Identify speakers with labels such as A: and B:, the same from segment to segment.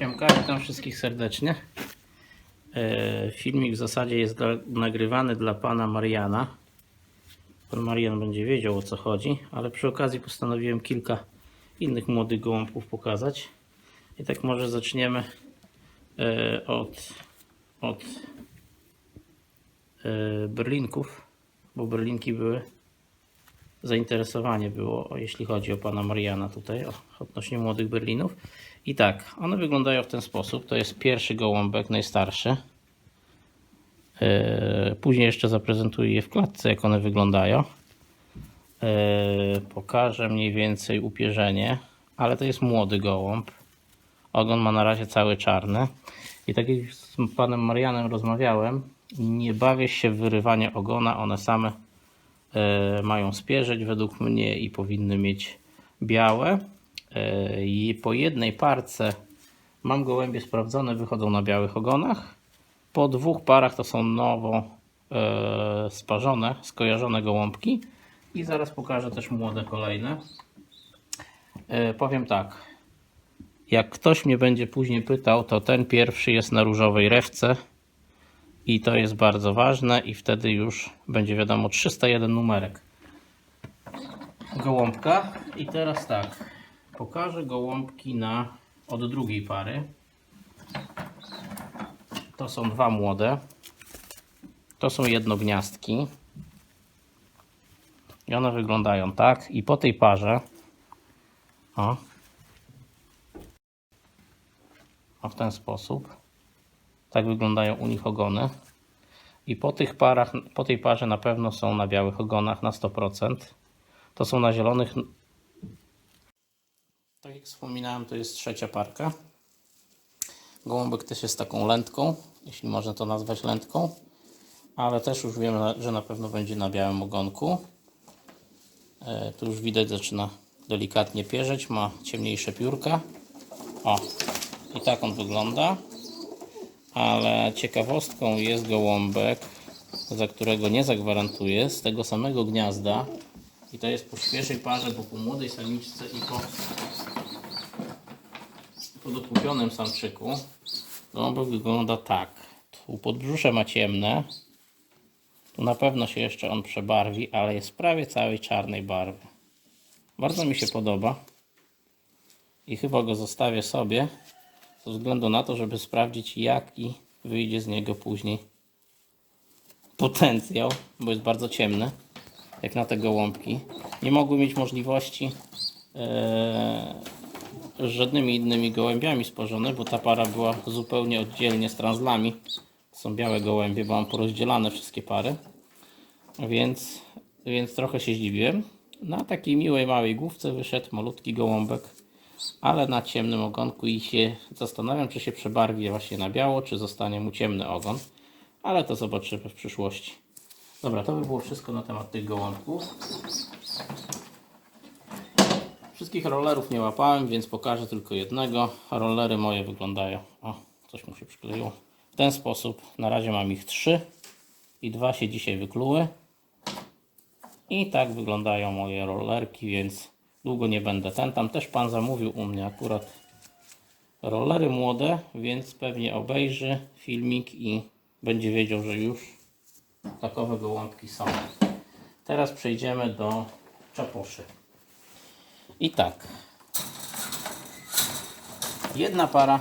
A: Siemka, witam wszystkich serdecznie. E, Filmik w zasadzie jest dla, nagrywany dla pana Mariana. Pan Marian będzie wiedział o co chodzi, ale przy okazji postanowiłem kilka innych młodych gołąbków pokazać. I tak może zaczniemy e, od, od e, berlinków, bo berlinki były zainteresowanie było, jeśli chodzi o pana Mariana tutaj, odnośnie młodych berlinów. I tak, one wyglądają w ten sposób. To jest pierwszy gołąbek, najstarszy. Yy, Później jeszcze zaprezentuję je w klatce, jak one wyglądają. Yy, Pokażę mniej więcej upierzenie, ale to jest młody gołąb. Ogon ma na razie cały czarny. I tak jak z panem Marianem rozmawiałem, nie bawię się w wyrywanie ogona. One same e, mają spierzeć według mnie i powinny mieć białe. E, I po jednej parce mam gołębie sprawdzone, wychodzą na białych ogonach. Po dwóch parach to są nowo e, sparzone, skojarzone gołąbki. I zaraz pokażę też młode kolejne. E, powiem tak. Jak ktoś mnie będzie później pytał, to ten pierwszy jest na różowej rewce. I to jest bardzo ważne i wtedy już będzie wiadomo 301 numerek gołąbka. I teraz tak, pokażę gołąbki na od drugiej pary. To są dwa młode. To są jednogniazdki. I one wyglądają tak. I po tej parze o, o w ten sposób tak wyglądają u nich ogony. I po tych parach, po tej parze na pewno są na białych ogonach na 100%. To są na zielonych. Tak jak wspominałem, to jest trzecia parka. Gołąbek też jest taką lętką, jeśli można to nazwać lętką. Ale też już wiemy, że na pewno będzie na białym ogonku. E, tu już widać, zaczyna delikatnie pierzeć, ma ciemniejsze piórka. O, i tak on wygląda ale ciekawostką jest gołąbek, za którego nie zagwarantuję, z tego samego gniazda. I to jest po świeżej parze, bo po młodej samiczce i po podokupionym samczyku. Gołąbek wygląda tak. Tu podbrzusze ma ciemne. Tu na pewno się jeszcze on przebarwi, ale jest prawie całej czarnej barwy. Bardzo mi się podoba. I chyba go zostawię sobie ze względu na to, żeby sprawdzić jaki wyjdzie z niego później potencjał, bo jest bardzo ciemny, jak na te gołąbki. Nie mogły mieć możliwości e, z żadnymi innymi gołębiami sporzone, bo ta para była zupełnie oddzielnie z translami. Są białe gołębie, bo mam porozdzielane wszystkie pary, więc, więc trochę się zdziwiłem. Na takiej miłej, małej główce wyszedł malutki gołąbek ale na ciemnym ogonku i się zastanawiam, czy się przebarwi właśnie na biało, czy zostanie mu ciemny ogon, ale to zobaczymy w przyszłości. Dobra, to by było wszystko na temat tych gołąbków. Wszystkich rollerów nie łapałem, więc pokażę tylko jednego. Rollery moje wyglądają. O, coś mu się przykleiło. W ten sposób. Na razie mam ich trzy i dwa się dzisiaj wykluły. I tak wyglądają moje rollerki, więc długo nie będę. Ten tam też pan zamówił u mnie akurat rollery młode, więc pewnie obejrzy filmik i będzie wiedział, że już takowe gołąbki są. Teraz przejdziemy do czaposzy. I tak. Jedna para.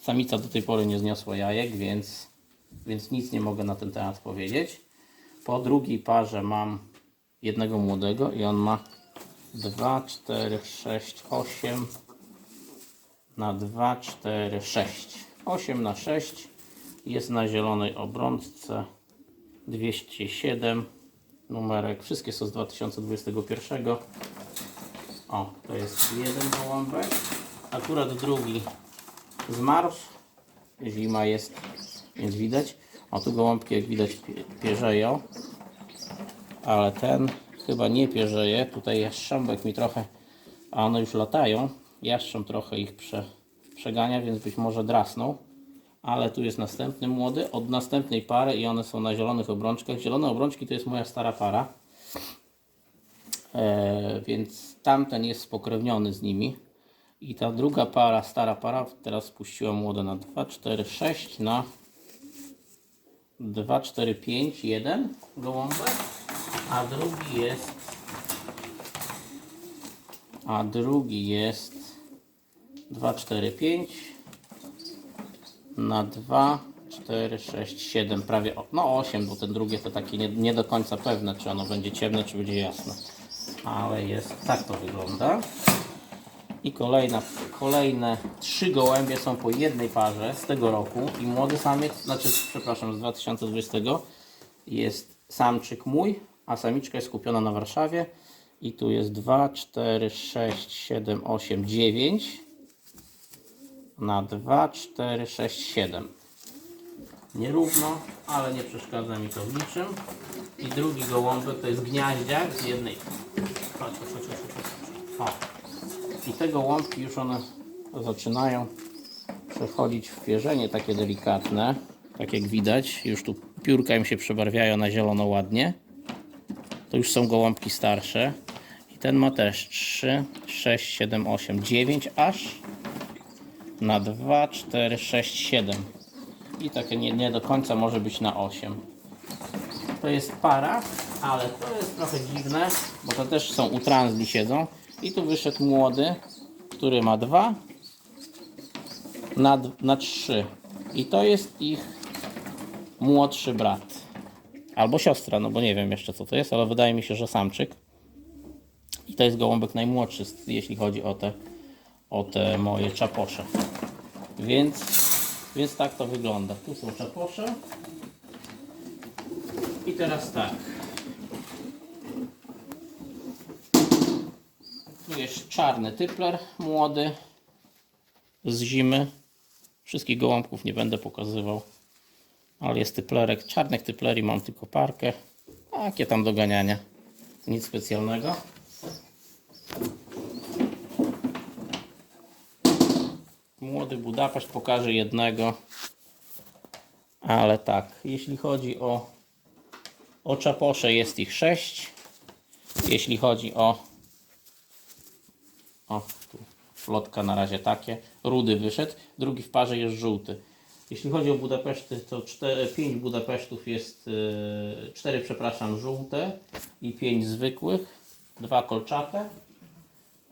A: Samica do tej pory nie zniosła jajek, więc, więc nic nie mogę na ten temat powiedzieć. Po drugiej parze mam jednego młodego i on ma 2, 4, 6, 8 na 2, 4, 6. 8 na 6 jest na zielonej obrączce 207 numerek. Wszystkie są z 2021. O, to jest jeden gołąbek. Akurat drugi zmarł. Zima jest, więc widać. O, tu gołąbki jak widać pie- pierzeją. Ale ten chyba nie pierzeje. Tutaj jastrząbek mi trochę, a one już latają. Jastrząb trochę ich prze, przegania, więc być może drasnął. Ale tu jest następny młody od następnej pary i one są na zielonych obrączkach. Zielone obrączki to jest moja stara para. E, więc tamten jest spokrewniony z nimi. I ta druga para, stara para, teraz spuściła młode na 2, 4, 6, na 2, 4, 5, 1 gołąbek, a drugi jest a drugi jest 2, 4, 5 na 2, 4, 6, 7, prawie no 8, bo ten drugie to takie nie, nie do końca pewne, czy ono będzie ciemne, czy będzie jasne. Ale jest, tak to wygląda. I kolejna, kolejne trzy gołębie są po jednej parze z tego roku i młody samiec, znaczy przepraszam, z 2020 jest samczyk mój, a samiczka jest kupiona na Warszawie i tu jest 2, 4, 6, 7, 8, 9 na 2, 4, 6, 7 nierówno, ale nie przeszkadza mi to w niczym i drugi gołąbek to jest gniaździak z jednej chodź, chodź, chodź, chodź. O. I te gołąbki już one zaczynają przechodzić w pierzenie takie delikatne. Tak jak widać, już tu piórka im się przebarwiają na zielono ładnie. To już są gołąbki starsze. I ten ma też 3, 6, 7, 8, 9 aż na 2, 4, 6, 7. I takie nie, nie do końca może być na 8. To jest para, ale to jest trochę dziwne, bo to też są u transli siedzą. I tu wyszedł młody, który ma 2 na, na 3. I to jest ich młodszy brat. Albo siostra, no bo nie wiem jeszcze co to jest, ale wydaje mi się, że samczyk. I to jest gołąbek najmłodszy, jeśli chodzi o te, o te moje czaposze. Więc, więc tak to wygląda. Tu są czaposze. I teraz tak. Tu jest czarny typler młody z zimy. Wszystkich gołąbków nie będę pokazywał. Ale jest typlerek. Czarnych typleri mam tylko parkę. Takie tam doganiania. Nic specjalnego. Młody Budapeszt pokaże jednego. Ale tak, jeśli chodzi o, o czaposze jest ich 6. Jeśli chodzi o o, tu flotka na razie takie. Rudy wyszedł. Drugi w parze jest żółty. Jeśli chodzi o Budapeszty, to 5 Budapesztów jest, 4 przepraszam, żółte i 5 zwykłych, dwa kolczate.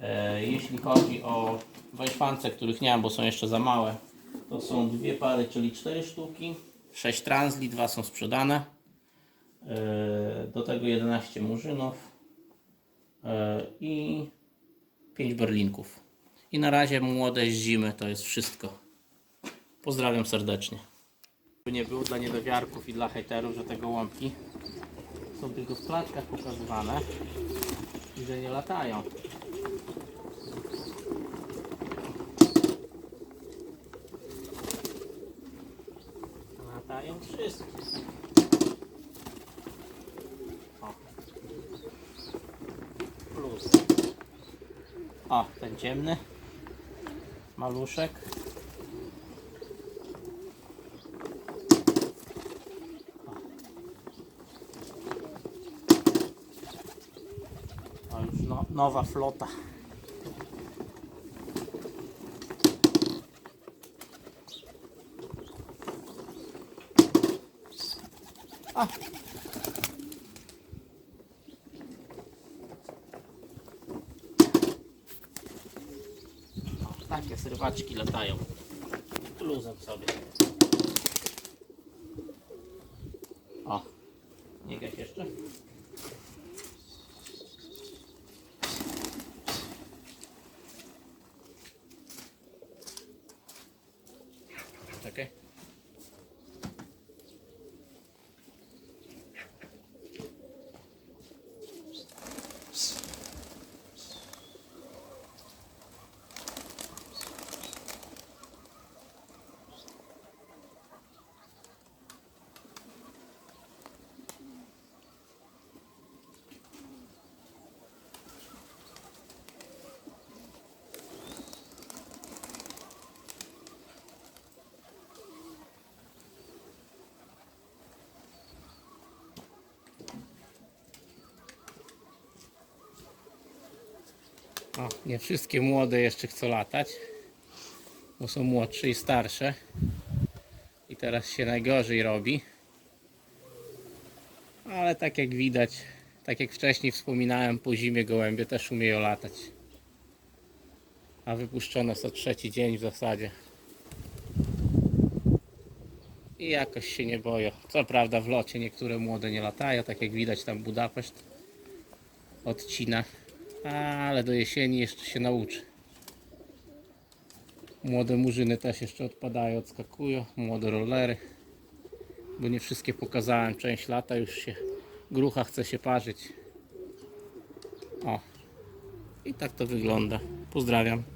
A: E, Jeśli chodzi o wajszpance, których nie mam, bo są jeszcze za małe, to są dwie pary, czyli 4 sztuki, 6 transli, dwa są sprzedane. E, Do tego 11 murzynów e, i 5 berlinków. I na razie młode zimy to jest wszystko. Pozdrawiam serdecznie. By nie było dla niedowiarków i dla hejterów, że te gołąbki są tylko w klatkach pokazywane i że nie latają. Latają wszystkie. O. Plus. O, ten ciemny. Maluszek. O, już no, nowa flota. A. O, takie srywaczki latają. Luzem sobie. O, nie gaś jeszcze. O, nie wszystkie młode jeszcze chcą latać, bo są młodsze i starsze. I teraz się najgorzej robi. Ale tak jak widać, tak jak wcześniej wspominałem, po zimie gołębie też umieją latać. A wypuszczone są trzeci dzień w zasadzie. I jakoś się nie boją. Co prawda w locie niektóre młode nie latają, tak jak widać tam Budapeszt odcina. Ale do jesieni jeszcze się nauczy. Młode murzyny też jeszcze odpadają, odskakują. Młode rollery. Bo nie wszystkie pokazałem. Część lata już się grucha chce się parzyć. O. I tak to wygląda. Pozdrawiam.